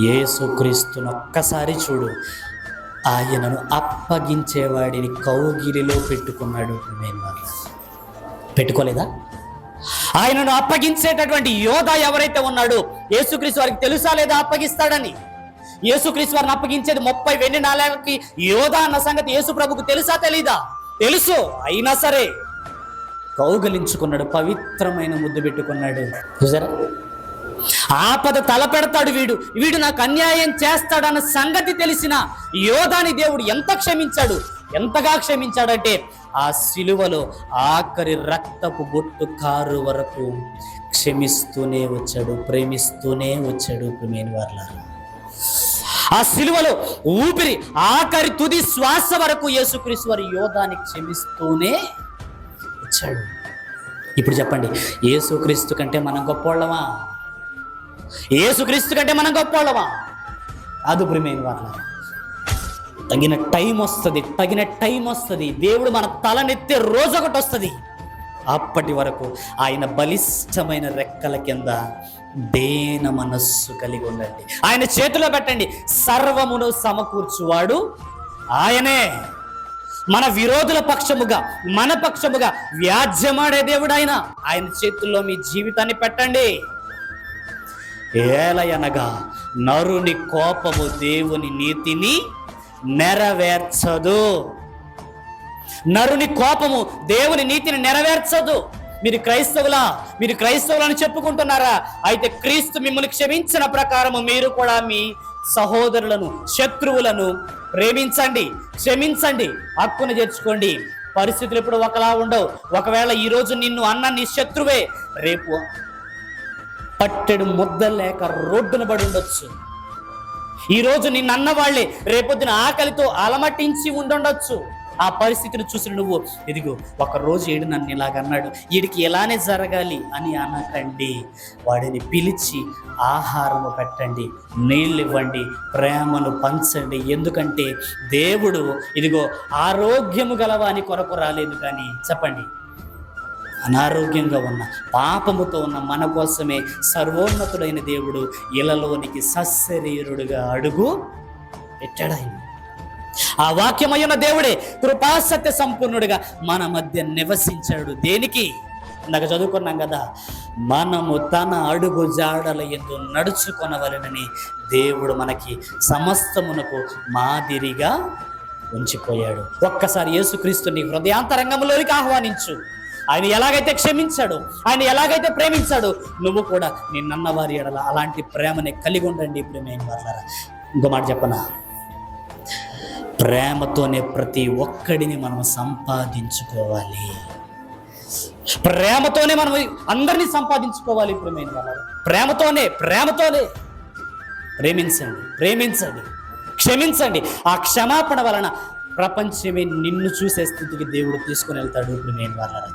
యేసుక్రీస్తును ఒక్కసారి చూడు. ఆయనను అప్పగించేవాడిని కౌగిలిలో పెట్టుకున్నాడు నేను పెట్టుకోలేదా? ఆయనను అప్పగించేటటువంటి యోధ ఎవరైతే ఉన్నాడో యేసుక్రీస్తు వారికి తెలుసా లేదా అప్పగిస్తాడని? యేసుక్రీస్తు వారిని అప్పగించేది ముప్పై వెండి నాలుగుకి యోధ అన్న సంగతి యేసు ప్రభుకు తెలుసా తెలీదా? తెలుసు. అయినా సరే కౌగలించుకున్నాడు పవిత్రమైన ముద్దు పెట్టుకున్నాడు. చూసారా? ఆపద తలపెడతాడు వీడు. వీడు నాకు అన్యాయం చేస్తాడన్న సంగతి తెలిసిన యోధాని దేవుడు ఎంత క్షమించాడు? ఎంతగా క్షమించాడంటే ఆ సిలువలో ఆఖరి రక్తపు బొట్టు కారు వరకు క్షమిస్తూనే వచ్చాడు ప్రేమిస్తూనే వచ్చాడు ప్రేమైన వారులారా. ఆ సిలువలో ఊపిరి ఆఖరి తుది శ్వాస వరకు యేసుక్రీస్తు వారి యోధాన్ని క్షమిస్తూనే వచ్చాడు. ఇప్పుడు చెప్పండి యేసుక్రీస్తు కంటే మనం గొప్పవాళ్ళమా ఏసుక్రీస్తు కంటే మనం గొప్పవాళ్ళమా అది ప్రియమైన వాళ్ళ తగిన టైం వస్తుంది తగిన టైం వస్తుంది. దేవుడు మన తలనెత్తే రోజు ఒకటి వస్తుంది. అప్పటి వరకు ఆయన బలిష్టమైన రెక్కల కింద దేన మనస్సు కలిగి ఉండండి. ఆయన చేతిలో పెట్టండి. సర్వమును సమకూర్చువాడు ఆయనే. మన విరోధుల పక్షముగా మన పక్షముగా వ్యాజ్యమాడే దేవుడు ఆయన. ఆయన చేతుల్లో మీ జీవితాన్ని పెట్టండి. ఏలయనగా నరుని కోపము దేవుని నీతిని నెరవేర్చదు. నరుని కోపము దేవుని నీతిని నెరవేర్చదు. మీరు క్రైస్తవులా? మీరు క్రైస్తవులని చెప్పుకుంటున్నారా? అయితే క్రీస్తు మిమ్మల్ని క్షమించిన ప్రకారము మీరు కూడా మీ సహోదరులను శత్రువులను ప్రేమించండి. క్షమించండి. హక్కును చేర్చుకోండి పరిస్థితులు ఎప్పుడు ఒకలా ఉండవు. ఒకవేళ ఈరోజు నిన్ను అన్న నీ శత్రువే రేపు పట్టెడు ముద్ద లేక రోడ్డున పడి ఉండొచ్చు. ఈరోజు నిన్న వాళ్ళే రేపొద్దున ఆకలితో అలమటించి ఉండుండొచ్చు. ఆ పరిస్థితిని చూసి నువ్వు ఇదిగో ఒక రోజు ఏడు నన్ను ఇలాగ అన్నాడు. వీడికి ఎలానే జరగాలి అని అనకండి. వాడిని పిలిచి ఆహారము పెట్టండి నీళ్ళు ఇవ్వండి ప్రేమను పంచండి. ఎందుకంటే దేవుడు ఇదిగో ఆరోగ్యము గలవాని కొరకు రాలేదు కానీ చెప్పండి. అనారోగ్యంగా ఉన్న పాపముతో ఉన్న మన కోసమే సర్వోన్నతుడైన దేవుడు ఇలలోనికి సశరీరుడుగా అడుగు పెట్టాడు ఆ వాక్యమయ్యున్న దేవుడే కృపాసత్య సంపూర్ణుడిగా మన మధ్య నివసించాడు. దేనికి? ఇందాక చదువుకున్నాం కదా మనము తన అడుగు జాడల ఎందు నడుచుకొనవలనని దేవుడు మనకి సమస్తమునకు మాదిరిగా ఉంచిపోయాడు. ఒక్కసారి యేసుక్రీస్తుని హృదయాంతరంగంలోనికి ఆహ్వానించు. ఆయన ఎలాగైతే క్షమించాడు ఆయన ఎలాగైతే ప్రేమించాడు నువ్వు కూడా నిన్నన్న వారి ఎడల అలాంటి ప్రేమని కలిగి ఉండండి ప్రేమైన వాళ్ళరా ఇంకో మాట చెప్పనా? ప్రేమతోనే ప్రతి ఒక్కడిని మనం సంపాదించుకోవాలి. ప్రేమతోనే మనం అందరినీ సంపాదించుకోవాలి ప్రేమైన ప్రేమతోనే ప్రేమతోనే. ప్రేమించండి ప్రేమించండి క్షమించండి. ఆ క్షమాపణ వలన ప్రపంచమే నిన్ను చూసే స్థితికి దేవుడు తీసుకుని వెళ్తాడు ప్రేమైన వాళ్ళ